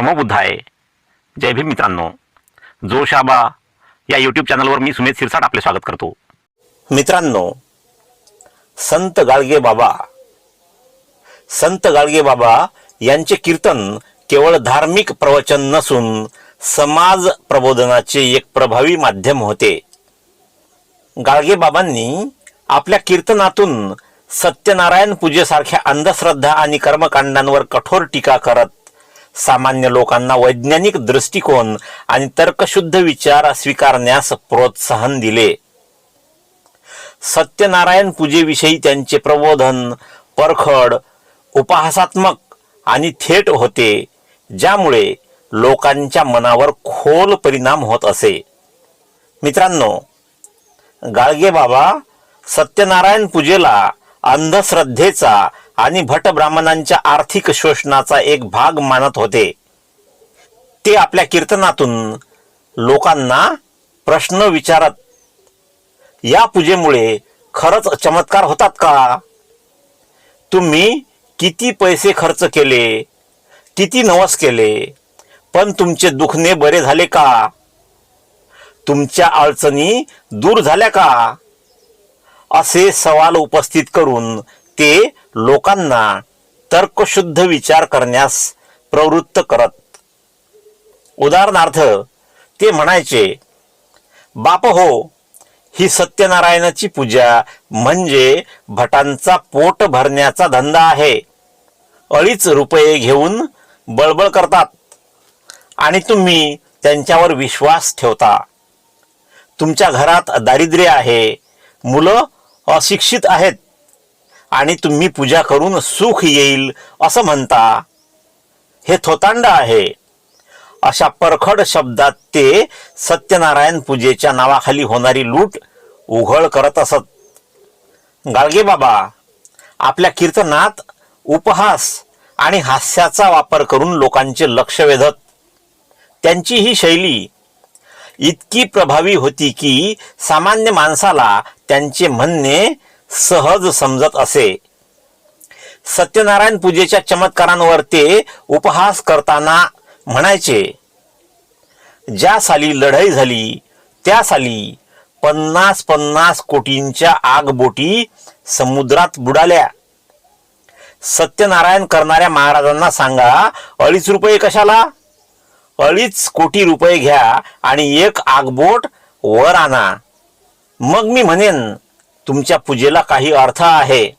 नमो बुद्धाय. जय भीम मित्रांनो. जोशाबा या यूट्यूब चॅनलवर मी सुमेध सिरसाट आपले स्वागत करतो. मित्रांनो संत गाडगे बाबा संत गाडगे बाबा यांचे कीर्तन केवळ धार्मिक प्रवचन नसून समाज प्रबोधनाचे एक प्रभावी माध्यम होते. गाडगे बाबांनी आपल्या कीर्तनातून सत्यनारायण पूजेसारख्या अंधश्रद्धा आणि कर्मकांडांवर कठोर टीका करत सामान्य लोकांना वैज्ञानिक दृष्टिकोन आणि तर्कशुद्ध विचार स्वीकारण्यास प्रोत्साहन दिले. सत्यनारायण पूजेविषयी त्यांचे प्रबोधन परखड उपहासात्मक आणि थेट होते ज्यामुळे लोकांच्या मनावर खोल परिणाम होत असे. मित्रांनो गाडगे बाबा सत्यनारायण पूजेला अंधश्रद्धेचा आणि भट ब्राह्मणांच्या आर्थिक शोषणाचा एक भाग मानत होते. ते आपल्या कीर्तनातून लोकांना प्रश्न विचारत या पूजेमुळे खरंच चमत्कार होतात का? तुम्ही किती पैसे खर्च केले? किती नवस केले? पण तुमचे दुखणे बरे झाले का? तुमच्या अडचणी दूर झाल्या का? असे सवाल उपस्थित करून ते लोकांना तर्कशुद्ध विचार करण्यास प्रवृत्त करत. उदाहरणार्थ ते म्हणायचे बाप हो ही सत्यनारायणाची पूजा म्हणजे भटांचा पोट भरण्याचा धंदा आहे. अडीच रुपये घेऊन बळबळ करतात आणि तुम्ही त्यांच्यावर विश्वास ठेवता. तुमच्या घरात दारिद्र्य आहे मुलं अशिक्षित आहेत आणि तुम्ही पूजा करून सुख येईल असं म्हणता. हे थोतांड आहे. अशा परखड शब्दात ते सत्यनारायण पूजेच्या नावाखाली होणारी लूट उघड करत असत. गाळगे बाबा आपल्या कीर्तनात उपहास आणि हास्याचा वापर करून लोकांचे लक्ष वेधत. त्यांची ही शैली इतकी प्रभावी होती की सामान्य माणसाला त्यांचे म्हणणे सहज समजत असे. सत्यनारायण पूजेच्या चमत्कारांवर ते उपहास करताना म्हणायचे ज्या साली लढाई झाली त्या साली पन्नास पन्नास कोटींच्या आगबोटी समुद्रात बुडाल्या. सत्यनारायण करणाऱ्या महाराजांना सांगा अडीच रुपये कशाला? अडीच कोटी रुपये घ्या आणि एक आगबोट वर आणा. मग मी म्हणेन तुमच्या पूजेला काही अर्थ आहे.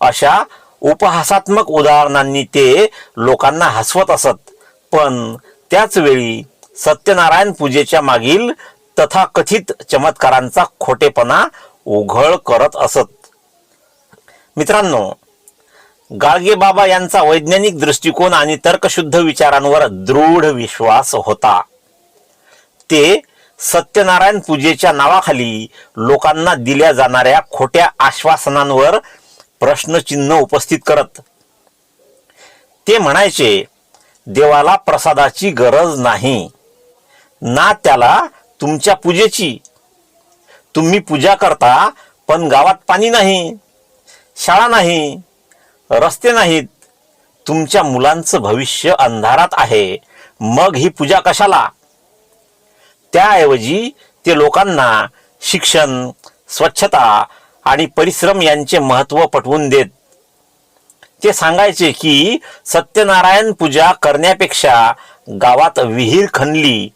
अशा उपहासात्मक उदाहरणांनी ते लोकांना हसवत असत. पण त्याच वेळी सत्यनारायण पूजेच्या मागील तथाकथित चमत्कारांचा खोटेपणा उघड करत असत. मित्रांनो गाडगे बाबा यांचा वैज्ञानिक दृष्टिकोन आणि तर्कशुद्ध विचारांवर दृढ विश्वास होता. ते सत्यनारायण पूजेच्या नावाखाली लोकांना दिल्या जाणाऱ्या खोट्या आश्वासनांवर प्रश्नचिन्ह उपस्थित करत. ते म्हणायचे देवाला प्रसादाची गरज नाही. ना त्याला तुमच्या पूजेची. तुम्ही पूजा करता पण गावात पाणी नाही शाळा नाही रस्ते नाहीत. तुमच्या मुलांचं भविष्य अंधारात आहे. मग ही पूजा कशाला? त्याऐवजी ते लोकांना शिक्षण स्वच्छता आणि परिश्रम यांचे महत्त्व पटवून देत. ते सांगायचे की सत्यनारायण पूजा करण्यापेक्षा गावात विहीर खणली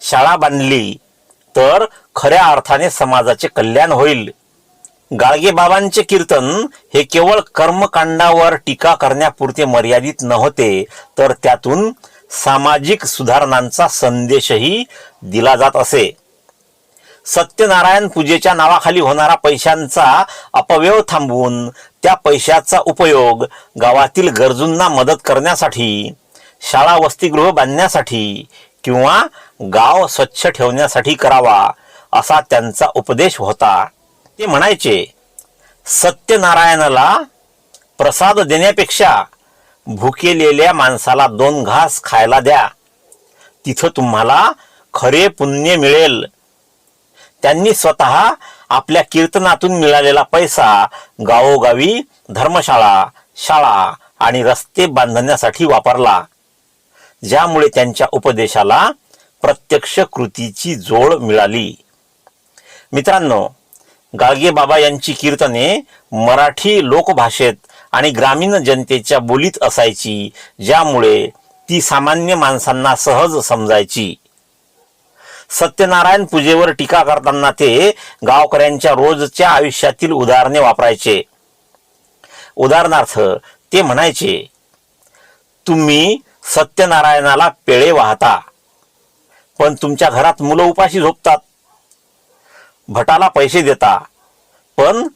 शाळा बांधली तर खऱ्या अर्थाने समाजाचे कल्याण होईल. गाळगेबाबांचे कीर्तन हे केवळ कर्मकांडावर टीका करण्यापुरते मर्यादित नव्हते तर त्यातून सामाजिक सुधारणांचा संदेशही दिला जात असे. सत्यनारायण पूजेच्या नावाखाली होणारा पैशांचा अपव्यय थांबवून त्या पैशाचा उपयोग गावातील गरजूंना मदत करण्यासाठी शाळा वसतिगृह बांधण्यासाठी किंवा गाव स्वच्छ ठेवण्यासाठी करावा असा त्यांचा उपदेश होता. ते म्हणायचे सत्यनारायणाला प्रसाद देण्यापेक्षा भुकेलेल्या माणसाला दोन घास खायला द्या. तिथं तुम्हाला खरे पुण्य मिळेल. त्यांनी स्वतः आपल्या कीर्तनातून मिळालेला पैसा गावोगावी धर्मशाळा शाळा आणि रस्ते बांधण्यासाठी वापरला. ज्यामुळे त्यांच्या उपदेशाला प्रत्यक्ष कृतीची जोड मिळाली. मित्रांनो गाडगे बाबा यांची कीर्तने मराठी लोकभाषेत आणि ग्रामीण जनतेच्या बोलीत असायची ज्यामुळे ती सामान्य माणसांना सहज समजायची. सत्यनारायण पूजेवर टीका करताना ते गावकऱ्यांच्या रोजच्या आयुष्यातील उदाहरणे वापरायचे. उदाहरणार्थ ते म्हणायचे तुम्ही सत्यनारायणाला पेळे वाहता पण तुमच्या घरात मुलं उपाशी झोपतात. भटाला पैसे देता पण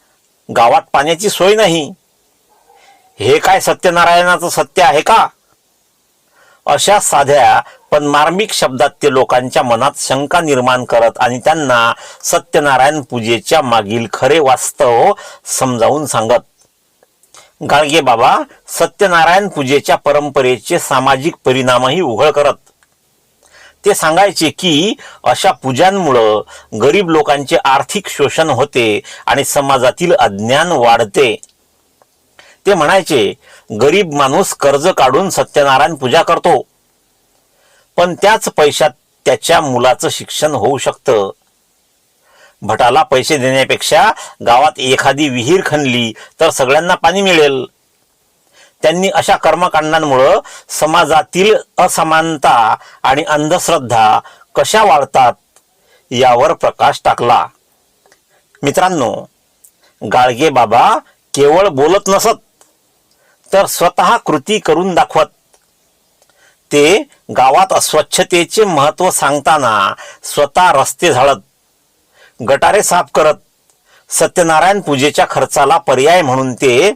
गावात पाण्याची सोय नाही. हे काय सत्यनारायणाचं सत्य आहे का? अशा साध्या पण मार्मिक शब्दात ते लोकांच्या मनात शंका निर्माण करत आणि त्यांना सत्यनारायण पूजेच्या मागील खरे वास्तव समजावून सांगत गाडगे बाबा सत्यनारायण पूजेच्या परंपरेचे सामाजिक परिणामही उघड करत. ते सांगायचे की अशा पूजांमुळं गरीब लोकांचे आर्थिक शोषण होते आणि समाजातील अज्ञान वाढते. ते म्हणायचे गरीब माणूस कर्ज काढून सत्यनारायण पूजा करतो. पण त्याच पैशात त्याच्या मुलाचं शिक्षण होऊ शकतं. भटाला पैसे देण्यापेक्षा गावात एखादी विहीर खणली तर सगळ्यांना पाणी मिळेल. त्यांनी अशा कर्मकांडांमुळं समाजातील असमानता आणि अंधश्रद्धा कशा वाढतात यावर प्रकाश टाकला. मित्रांनो गाडगे बाबा केवळ बोलत नसत. तर स्वतः कृती करून दाखवत. ते गावात अस्वच्छतेचे महत्त्व सांगताना स्वतः रस्ते झाडत गटारे साफ करत सत्यनारायण पूजेच्या खर्चाला पर्याय म्हणून ते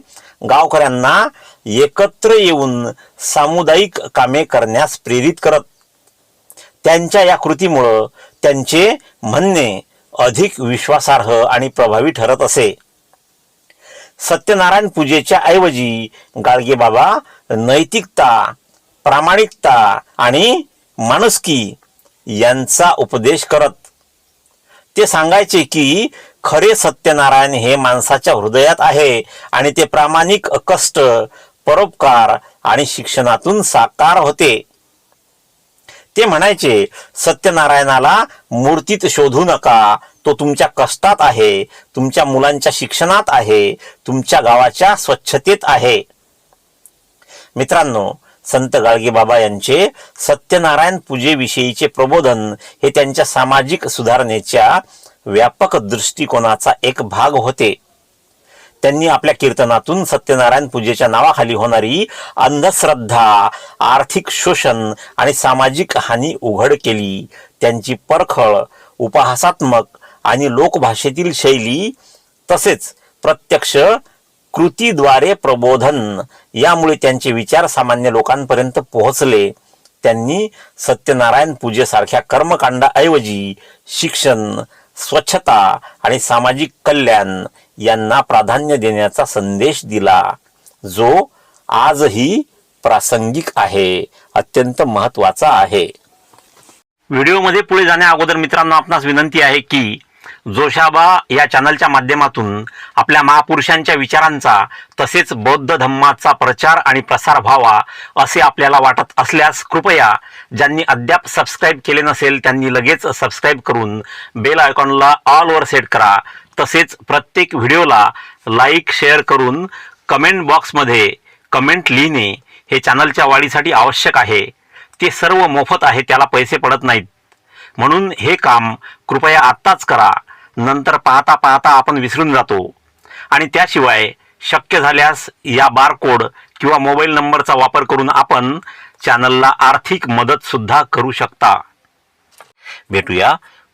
गावकऱ्यांना एकत्र येऊन सामुदायिक कामे करण्यास प्रेरित करत. त्यांच्या या कृतीमुळं त्यांचे म्हणणे अधिक विश्वासार्ह आणि प्रभावी ठरत असे. सत्यनारायण पूजेच्या ऐवजी गाडगे बाबा नैतिकता प्रामाणिकता आणि माणुसकी यांचा उपदेश करत. ते सांगायचे की खरे सत्यनारायण हे माणसाच्या हृदयात आहे आणि ते प्रामाणिक कष्ट परोपकार आणि शिक्षणातून साकार होते. ते म्हणायचे सत्यनारायणाला मूर्तीत शोधू नका. तो तुमच्या कष्टात आहे तुमच्या मुलांच्या शिक्षणात आहे तुमच्या गावाच्या स्वच्छतेत आहे. मित्रांनो संत गाडगे बाबा यांचे सत्यनारायण पूजेविषयीचे प्रबोधन हे त्यांच्या सामाजिक सुधारणेच्या व्यापक दृष्टिकोनाचा एक भाग होते. त्यांनी आपल्या कीर्तनातून सत्यनारायण पूजेच्या नावाखाली होणारी अंधश्रद्धा आर्थिक शोषण आणि सामाजिक हानी उघड केली. त्यांची परखळ उपहासात्मक आणि लोकभाषेतील शैली तसेच प्रत्यक्ष कृतीद्वारे प्रबोधन यामुळे त्यांचे विचार सामान्य लोकांपर्यंत पोहोचले. त्यांनी सत्यनारायण पूजेसारख्या कर्मकांडाऐवजी शिक्षण स्वच्छता आणि सामाजिक कल्याण यांना प्राधान्य देण्याचा संदेश दिला. जो आजही प्रासंगिक आहे अत्यंत महत्त्वाचा आहे. व्हिडिओमध्ये पुढे जाण्या अगोदर मित्रांनो आपणास विनंती आहे की जोशाबा या चॅनलच्या माध्यमातून आपल्या महापुरुषांच्या विचारांचा तसेच बौद्ध धम्माचा प्रचार आणि प्रसार व्हावा असे आपल्याला वाटत असल्यास कृपया ज्यांनी अद्याप सबस्क्राईब केले नसेल त्यांनी लगेच सबस्क्राईब करून बेल आयकॉनला ऑलवर सेट करा. तसेच प्रत्येक व्हिडिओला लाईक शेअर करून कमेंट बॉक्समध्ये कमेंट लिहिणे हे चॅनलच्या वाढीसाठी आवश्यक आहे. ते सर्व मोफत आहे त्याला पैसे पडत नाहीत. म्हणून हे काम कृपया आत्ताच करा. नंतर पाहता पाहता आपण विसरून जातो. आणि त्याशिवाय शक्य झाल्यास या बारकोड किंवा मोबाईल नंबरचा वापर करून आपण चॅनलला आर्थिक मदत सुद्धा करू शकता. भेटूया